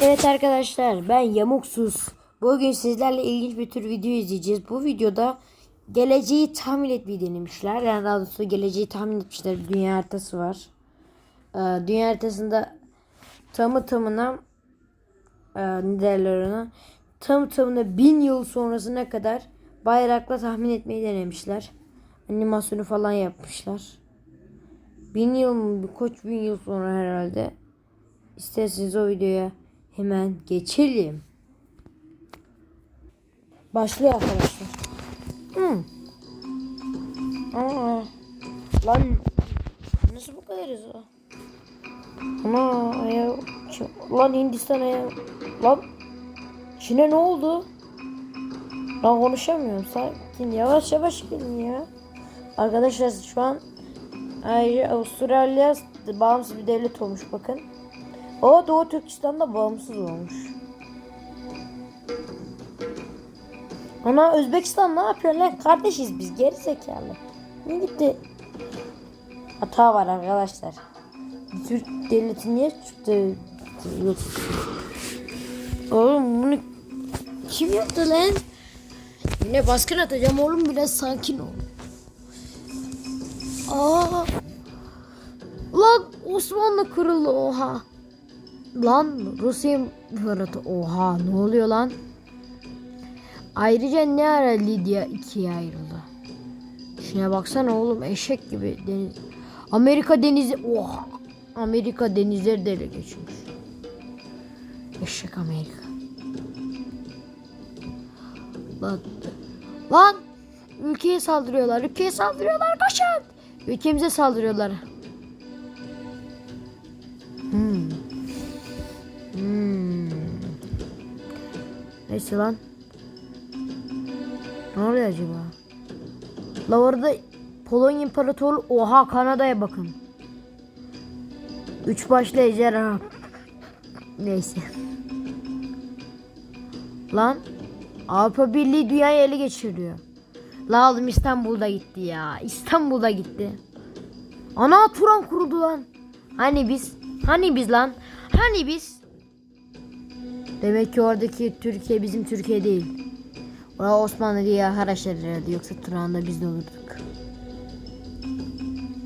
Evet arkadaşlar ben Yamuksuz. Bugün sizlerle ilginç bir tür video izleyeceğiz. Bu videoda geleceği tahmin etmeyi denemişler. Yani daha doğrusu geleceği tahmin etmişler. Bir dünya haritası var. Ee, dünya haritasında tamı tamına e, ne derler ona tam tamına bin yıl sonrasına kadar bayrakla tahmin etmeyi denemişler. Animasyonu falan yapmışlar. Bin yıl mı? Koç bin yıl sonra herhalde. İsterseniz o videoya hemen geçelim. Başlıyor arkadaşlar. Hmm. Aa, lan nasıl bu kadar hızlı? Ana ayağı lan Hindistan ayağı lan Çin'e ne oldu? Lan konuşamıyorum sakin yavaş yavaş gelin ya. Arkadaşlar şu an ayrıca Avustralya bağımsız bir devlet olmuş bakın. O Doğu Türkistan'da bağımsız olmuş. Ana Özbekistan ne yapıyor lan? Kardeşiz biz geri zekalı. Ne gitti? Hata var arkadaşlar. Türk devleti niye çıktı? Yok. Oğlum bunu kim yaptı lan? Yine baskın atacağım oğlum biraz sakin ol. Aa! Lan Osmanlı kırıldı oha. Lan Rusya İmparatorluğu oha ne oluyor lan? Ayrıca ne ara Lidya ikiye ayrıldı? Şuna baksana oğlum eşek gibi deniz. Amerika denizi oha. Amerika denizleri de geçmiş. Eşek Amerika. Lan. Lan. Ülkeye saldırıyorlar. Ülkeye saldırıyorlar. Kaçın. Ülkemize saldırıyorlar. Neyse lan. Ne oluyor acaba? La orada Polonya İmparatorluğu oha Kanada'ya bakın. Üç başlı ejderha. Neyse. Lan Avrupa Birliği dünyayı ele geçiriyor. La oğlum İstanbul'da gitti ya. İstanbul'da gitti. Ana Turan kuruldu lan. Hani biz? Hani biz lan? Hani biz? Demek ki oradaki Türkiye bizim Türkiye değil. Orada Osmanlı diye haraçlar herhalde. Yoksa Turan'da biz de olurduk.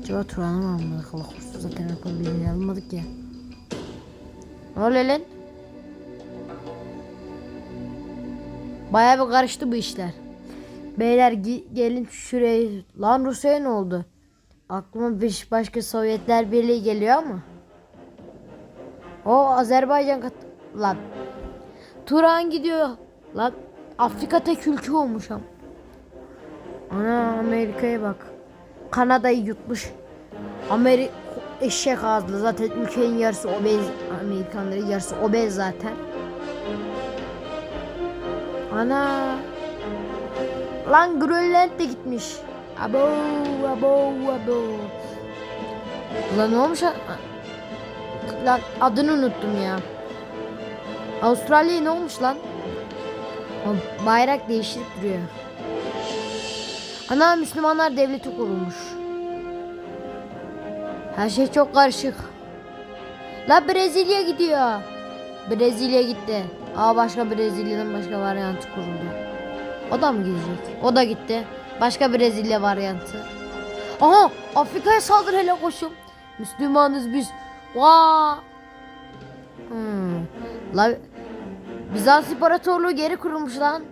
Acaba Turan'ı mı almadık? Allah korusun zaten Avrupa Birliği'ni almadık ya. Ne oluyor lan? Bayağı bir karıştı bu işler. Beyler gelin şuraya. Lan Rusya'ya ne oldu? Aklıma bir başka Sovyetler Birliği geliyor ama. O Azerbaycan kat... Lan. Turan gidiyor. Lan Afrika tek ülke olmuş am. Ana Amerika'ya bak. Kanada'yı yutmuş. Amerika eşek ağızlı zaten ülkenin yarısı obez. Amerikanların yarısı obez zaten. Ana. Lan Grönland de gitmiş. Abo abo abo. Lan ne olmuş? Lan adını unuttum ya. Avustralya ne olmuş lan? O bayrak değiştirip duruyor. Ana Müslümanlar devleti kurulmuş. Her şey çok karışık. La Brezilya gidiyor. Brezilya gitti. Aa başka Brezilya'nın başka varyantı kuruldu. O da mı gidecek? O da gitti. Başka Brezilya varyantı. Aha Afrika'ya saldır hele koşum. Müslümanız biz. Vaa. Hmm. La Bizans İmparatorluğu geri kurulmuş lan.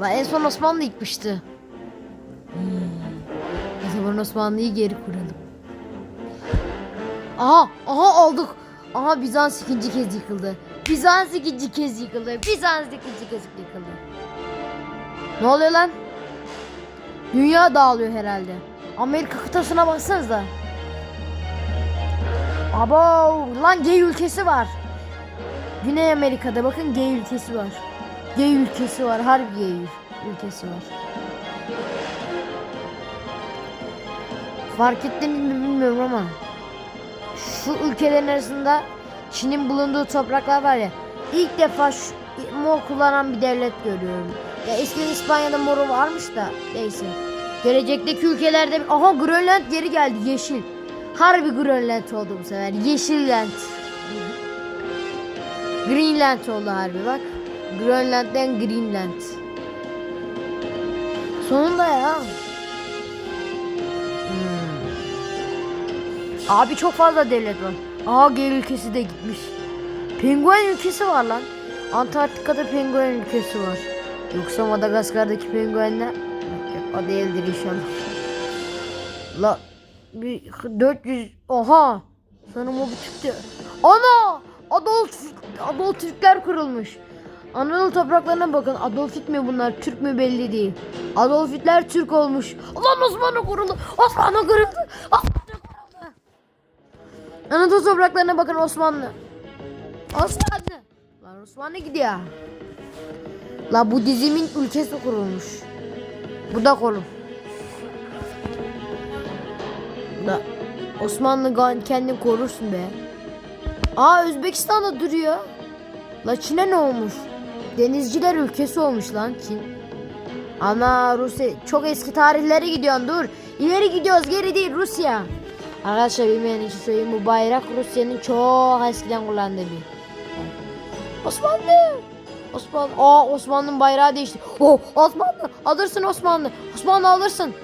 La en son Osmanlı yıkmıştı. Hmm. O zaman Osmanlı'yı geri kuralım. Aha, aha aldık. Aha Bizans ikinci kez yıkıldı. Bizans ikinci kez yıkıldı. Bizans ikinci kez yıkıldı. Ne oluyor lan? Dünya dağılıyor herhalde. Amerika kıtasına baksanıza. Abo lan gay ülkesi var. Güney Amerika'da bakın gay ülkesi var. Gay ülkesi var. Harbi gay ülkesi var. Fark ettiniz mi bilmiyorum ama şu ülkelerin arasında Çin'in bulunduğu topraklar var ya ilk defa şu, mor kullanan bir devlet görüyorum. Ya eskiden İspanya'da moru varmış da neyse. Gelecekteki ülkelerde aha Grönland geri geldi yeşil. Harbi Grönland oldu bu sefer. Yeşil land. Greenland oldu harbi bak. Grönland'den Greenland. Sonunda ya. Hmm. Abi çok fazla devlet var. Aa gel ülkesi de gitmiş. Penguen ülkesi var lan. Antarktika'da penguen ülkesi var. Yoksa Madagaskar'daki penguenler? O değildir inşallah. La bir 400 oha sanırım o bir çıktı. Ana Adolf Adolf Türkler kurulmuş. Anadolu topraklarına bakın. Adolf Hitler bunlar. Türk mü belli değil. Adolf Hitler Türk olmuş. Lan Osmanlı kuruldu. Osmanlı kuruldu. Osmanlı kuruldu. Anadolu topraklarına bakın Osmanlı. Osmanlı. Lan Osmanlı gidiyor. La bu dizimin ülkesi kurulmuş. Bu da kolum. Da Osmanlı kendini korursun be. Aa Özbekistan'da duruyor. La Çin'e ne olmuş? Denizciler ülkesi olmuş lan Çin. Ana Rusya çok eski tarihlere gidiyorsun dur. İleri gidiyoruz geri değil Rusya. Arkadaşlar bilmeyen için söyleyeyim bu bayrak Rusya'nın çok eskiden kullandığı bir. Osmanlı. Osmanlı. Aa Osmanlı'nın bayrağı değişti. Oh Osmanlı. Alırsın Osmanlı. Osmanlı alırsın.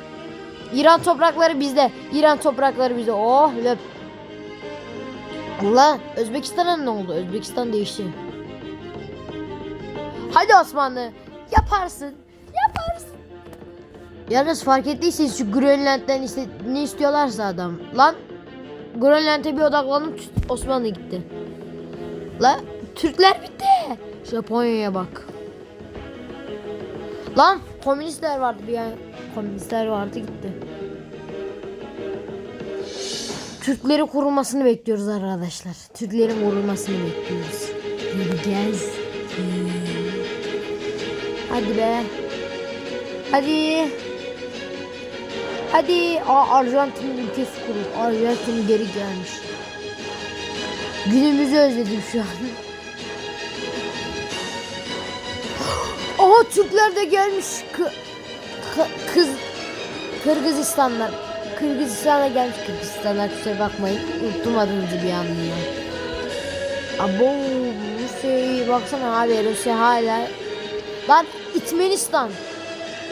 İran toprakları bizde. İran toprakları bizde. Oh löp. Allah Özbekistan'a ne oldu? Özbekistan değişti. Hadi Osmanlı. Yaparsın. Yaparsın. Yalnız fark ettiyseniz şu Grönland'den işte ne istiyorlarsa adam. Lan Grönland'e bir odaklanıp Osmanlı gitti. La Türkler bitti. Japonya'ya bak. Lan komünistler vardı bir an. Komünistler vardı gitti. Türkleri korunmasını bekliyoruz arkadaşlar. Türklerin korunmasını bekliyoruz. Göreceğiz. Hmm. Hadi be. Hadi. Hadi. Aa Arjantin ülkesi kurul. Arjantin geri gelmiş. Günümüzü özledim şu an. Aha Türkler de gelmiş. Kı- kız Kırgızistanlar. Kırgızistan'a gelmiş Kırgızistanlar kusura bakmayın. Unuttum adınızı bir anlıyor. Abo Rusya'yı baksana abi Rusya hala. Lan İtmenistan.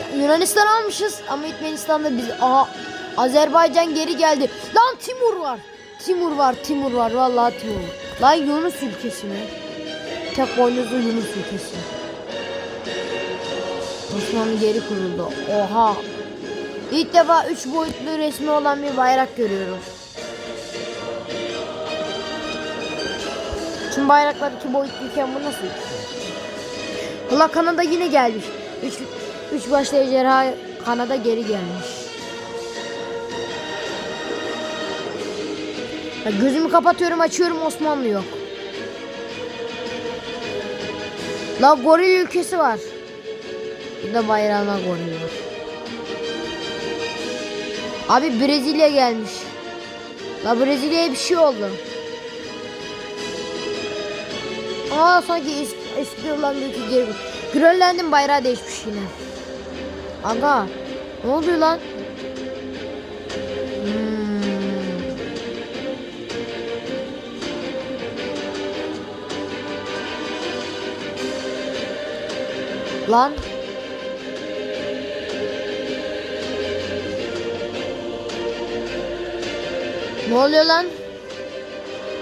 Ya, Yunanistan almışız ama İtmenistan'da biz aha Azerbaycan geri geldi. Lan Timur var. Timur var, Timur var. Vallahi Timur. Lan Yunus ülkesi mi? Tek boynuzlu Yunus ülkesi. Osmanlı geri kuruldu. Oha. İlk defa üç boyutlu resmi olan bir bayrak görüyorum. Tüm bayraklar iki boyutluyken bu nasıl? Allah Kanada yine gelmiş. Üç, üç başlı ejderha Kanada geri gelmiş. Ya gözümü kapatıyorum açıyorum Osmanlı yok. La goril ülkesi var. Burada bayrağına goril var. Abi Brezilya gelmiş. La Brezilya'ya bir şey oldu. Aa sanki eski, eski ülke geri. Grönland'ın bayrağı değişmiş yine. Aga ne oluyor lan? Hmm. Lan Ne oluyor lan?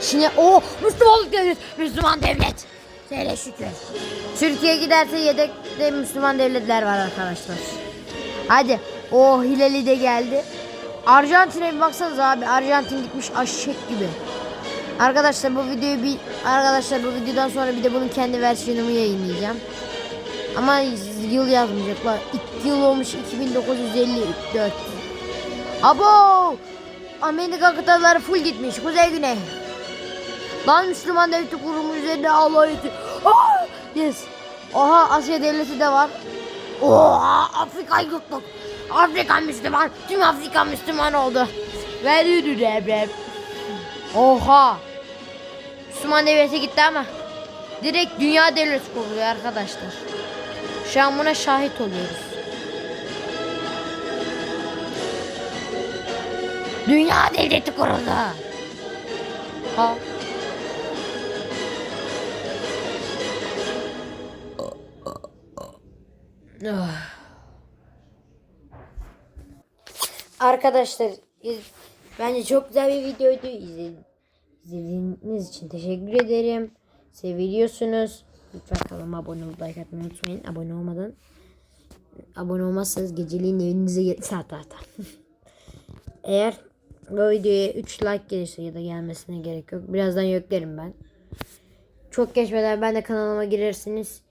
Çin'e o Müslümanlık devlet, Müslüman devlet. Söyle şükür. Türkiye giderse yedekte Müslüman devletler var arkadaşlar. Hadi. O Hilali de geldi. Arjantin'e bir baksanız abi. Arjantin gitmiş aşık gibi. Arkadaşlar bu videoyu bir arkadaşlar bu videodan sonra bir de bunun kendi versiyonumu yayınlayacağım. Ama yıl yazmayacaklar. 2 yıl olmuş 2954. Abo! Amerika kıtaları full gitmiş. Kuzey güney. Lan Müslüman devleti kurumu üzerinde Allah eti. Ah! Yes. Oha Asya devleti de var. Oha Afrika'yı yuttuk. Afrika Müslüman. Tüm Afrika Müslüman oldu. Ve düdü deprem. Oha. Müslüman devleti gitti ama. Direkt dünya devleti kuruluyor arkadaşlar. Şu an buna şahit oluyoruz. Dünya devleti kuruldu. Ha. Arkadaşlar bence çok güzel bir videoydu. İzlediğiniz için teşekkür ederim. Seviyorsunuz. Lütfen kanalıma abone olup like atmayı unutmayın. Abone olmadan abone olmazsanız geceliğin evinize 7. Eğer bu videoya 3 like gelirse ya da gelmesine gerek yok. Birazdan yüklerim ben. Çok geçmeden ben de kanalıma girersiniz.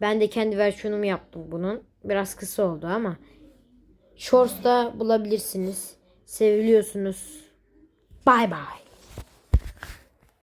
Ben de kendi versiyonumu yaptım bunun. Biraz kısa oldu ama Shorts'ta bulabilirsiniz. Seviliyorsunuz. Bay bay.